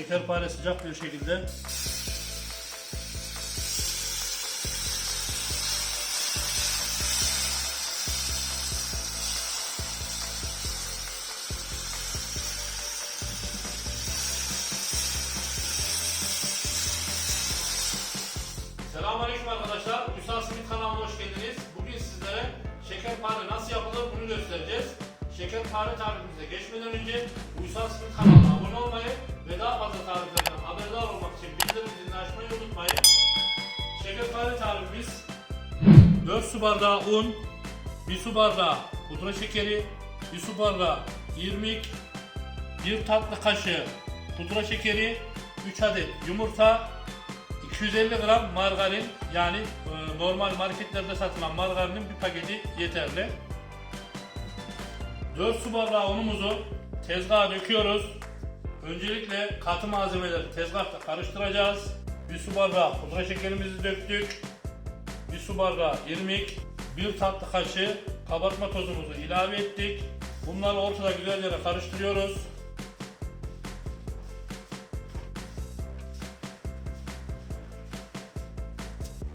Şekerpare sıcak bir şekilde Selamünaleyküm arkadaşlar. Üsal Simit kanalına hoş geldiniz. Bugün sizlere şekerpare nasıl yapılır bunu göstereceğiz. Şekerpare tarifimize geçmeden önce Uysal Simit kanalına abone olmayı daha fazla tariflerden haberdar olmak için bildirim zilini açmayı unutmayın. Şekerpare tarifimiz 4 su bardağı un, 1 su bardağı pudra şekeri, 1 su bardağı irmik, 1 tatlı kaşığı pudra şekeri, 3 adet yumurta, 250 gram margarin yani e, normal marketlerde satılan margarinin bir paketi yeterli. 4 su bardağı unumuzu tezgaha döküyoruz. Öncelikle katı malzemeleri tezgahta karıştıracağız. 1 su bardağı pudra şekerimizi döktük. 1 su bardağı irmik, 1 tatlı kaşığı kabartma tozumuzu ilave ettik. Bunları ortada güzelce karıştırıyoruz.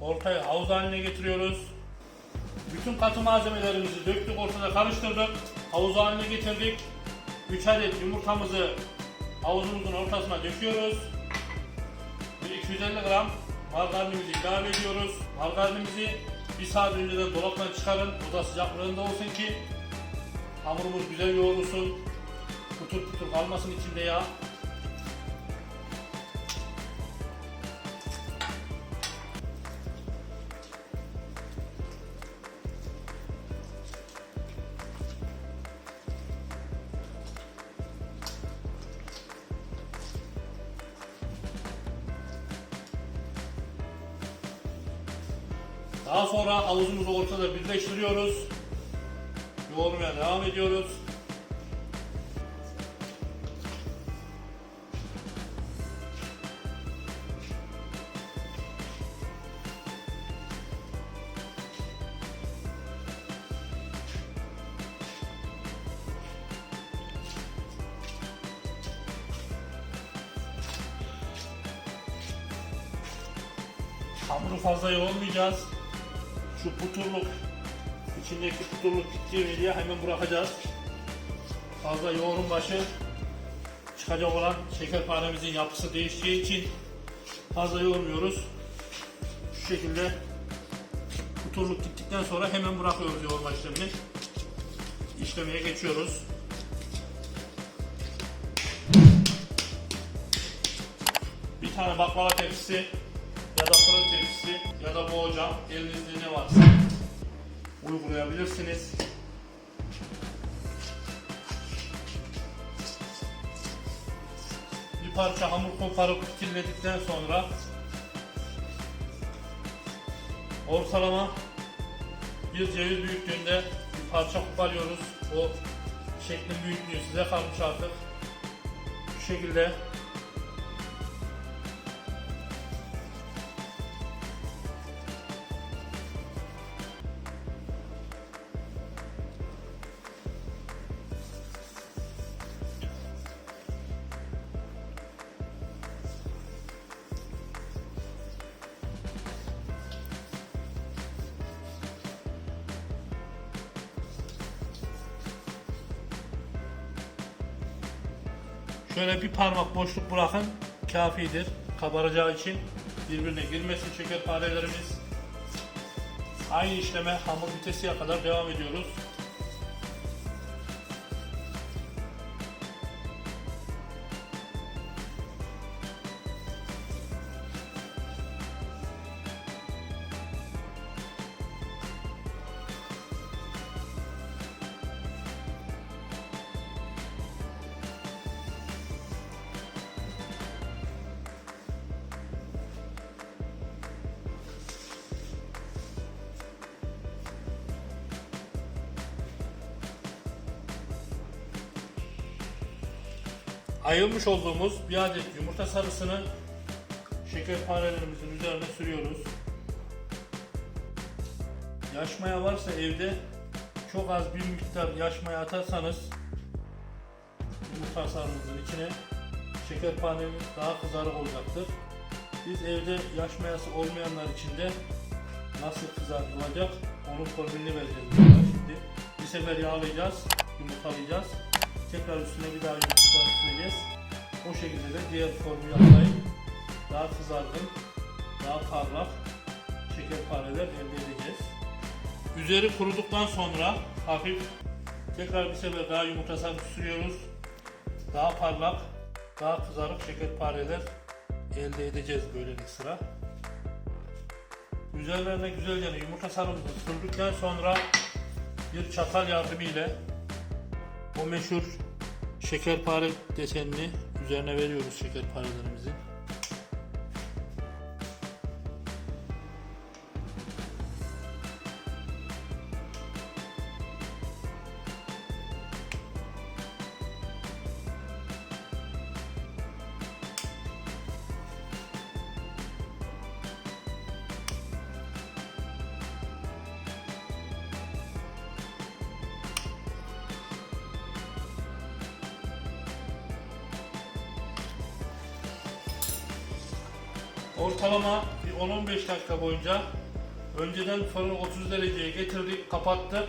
Ortaya havuz haline getiriyoruz. Bütün katı malzemelerimizi döktük ortada karıştırdık. Havuz haline getirdik. 3 adet yumurtamızı havuzumuzun ortasına döküyoruz. Ve 250 gram margarinimizi ilave ediyoruz. Margarinimizi bir saat önceden dolaptan çıkarın. Oda sıcaklığında olsun ki hamurumuz güzel yoğrulsun. Kutur kutur kalmasın içinde yağ. Daha sonra havuzumuzu ortada birleştiriyoruz. Yoğurmaya devam ediyoruz. Hamuru fazla yoğurmayacağız. Şu puturluk, içindeki puturluk gittiği diye hemen bırakacağız. Fazla yoğurun başı çıkacak olan şekerparemizin yapısı değişeceği için fazla yoğurmuyoruz. Şu şekilde puturluk gittikten sonra hemen bırakıyoruz yoğurma işlemini. İşlemeye geçiyoruz. Bir tane baklava tepsisi ya da fırın tepsisi ya da boğacağım elinizde ne varsa uygulayabilirsiniz. Bir parça hamur koparıp kirledikten sonra ortalama bir ceviz büyüklüğünde bir parça koparıyoruz. O şeklin büyüklüğü size kalmış artık. Şu şekilde Şöyle bir parmak boşluk bırakın kafidir. Kabaracağı için birbirine girmesin şekerparelerimiz. Aynı işleme hamur bitesiye kadar devam ediyoruz. Ayırmış olduğumuz bir adet yumurta sarısını şekerparelerimizin üzerine sürüyoruz. Yaş maya varsa evde çok az bir miktar yaş maya atarsanız yumurta sarımızın içine şekerpanemiz daha kızarık olacaktır. Biz evde yaş mayası olmayanlar için de nasıl kızartılacak onun formülünü vereceğiz şimdi. Bir sefer yağlayacağız, yumurtalayacağız. Tekrar üstüne bir daha yumurta süreceğiz. O şekilde de diğer formülü yapmayıp daha kızargın, daha parlak şekerpareler elde edeceğiz. Üzeri kuruduktan sonra hafif tekrar bir sefer daha yumurta sarıp sürüyoruz. Daha parlak, daha kızarık şekerpareler elde edeceğiz böylelik sıra. Üzerlerine güzelce yumurta sarımızı sürdükten sonra bir çatal yardımıyla o meşhur şekerpare desenini üzerine veriyoruz şekerparelerimizi. Ortalama bir 10-15 dakika boyunca önceden fırını 30 dereceye getirdik, kapattık.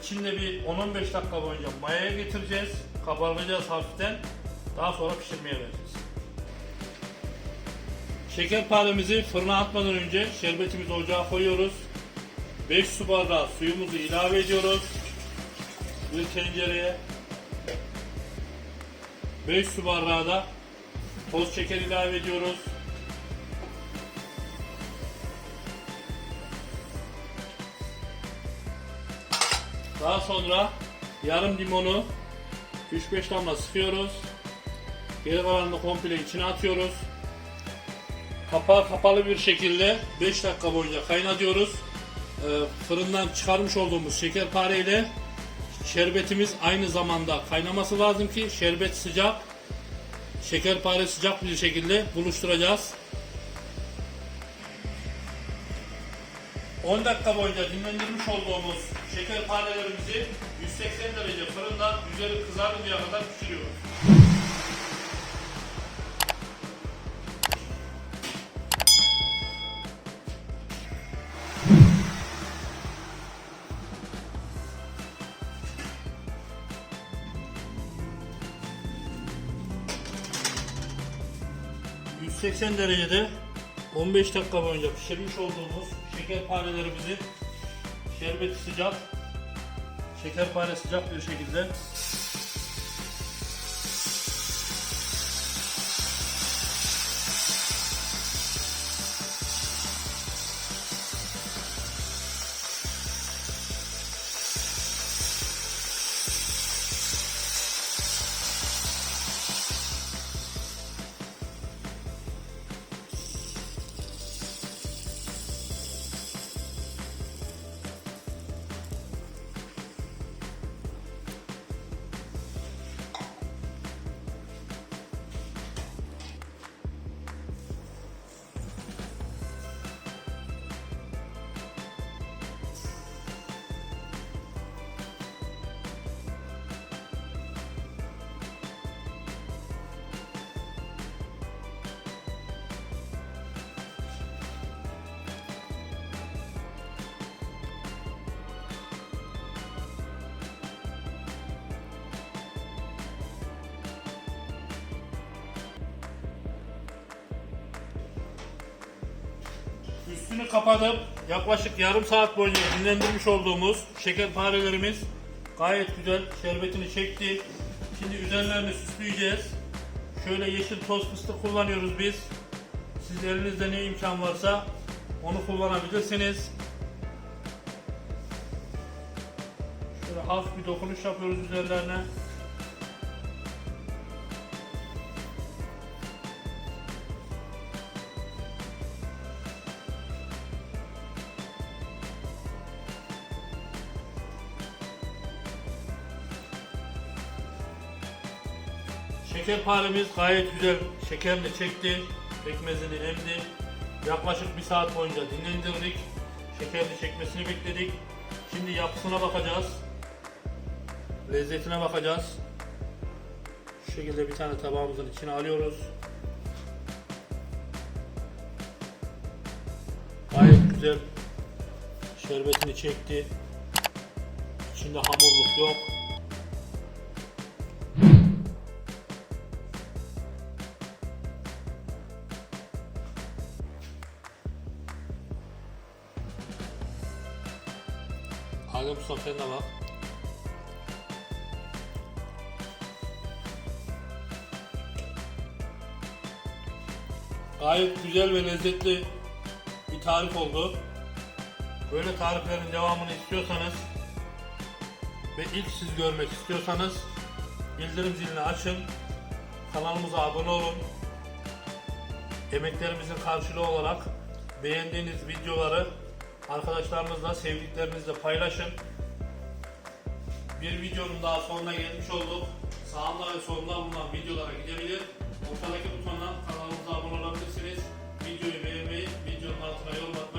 İçinde bir 10-15 dakika boyunca mayaya getireceğiz. Kabarlayacağız hafiften. Daha sonra pişirmeye vereceğiz. Şekerparemizi fırına atmadan önce şerbetimizi ocağa koyuyoruz. 5 su bardağı suyumuzu ilave ediyoruz. Bir tencereye 5 su bardağı da toz şeker ilave ediyoruz. Daha sonra yarım limonu 3-5 damla sıkıyoruz. Geri kalanını komple içine atıyoruz. Kapağı kapalı bir şekilde 5 dakika boyunca kaynatıyoruz. Ee, fırından çıkarmış olduğumuz şekerpare ile şerbetimiz aynı zamanda kaynaması lazım ki şerbet sıcak, şekerpare sıcak bir şekilde buluşturacağız. 10 dakika boyunca dinlendirmiş olduğumuz şekerparelerimizi 180 derece fırında üzeri kızarıncaya kadar pişiriyoruz. ...180 derecede 15 dakika boyunca pişirmiş olduğumuz şekerparelerimizi şerbeti sıcak, şekerpare sıcak bir şekilde Üstünü kapatıp yaklaşık yarım saat boyunca dinlendirmiş olduğumuz şekerparelerimiz gayet güzel şerbetini çekti. Şimdi üzerlerini süsleyeceğiz. Şöyle yeşil toz fıstık kullanıyoruz biz. Siz elinizde ne imkan varsa onu kullanabilirsiniz. Şöyle hafif bir dokunuş yapıyoruz üzerlerine. Şekerparemiz gayet güzel şekerini çekti, pekmezini emdi. Yaklaşık bir saat boyunca dinlendirdik. Şekerini çekmesini bekledik. Şimdi yapısına bakacağız. Lezzetine bakacağız. şekilde bir tane tabağımızın içine alıyoruz. Gayet güzel şerbetini çekti. İçinde hamurluk yok. Adem Usta sen de bak. Gayet güzel ve lezzetli bir tarif oldu. Böyle tariflerin devamını istiyorsanız ve ilk siz görmek istiyorsanız bildirim zilini açın. Kanalımıza abone olun. Emeklerimizin karşılığı olarak beğendiğiniz videoları Arkadaşlarınızla, sevdiklerinizle paylaşın. Bir videonun daha sonuna gelmiş olduk. Sağımda ve solumda bulunan videolara gidebilir. Ortadaki butondan kanalımıza abone olabilirsiniz. Videoyu beğenmeyi, videonun altına yorum atmayı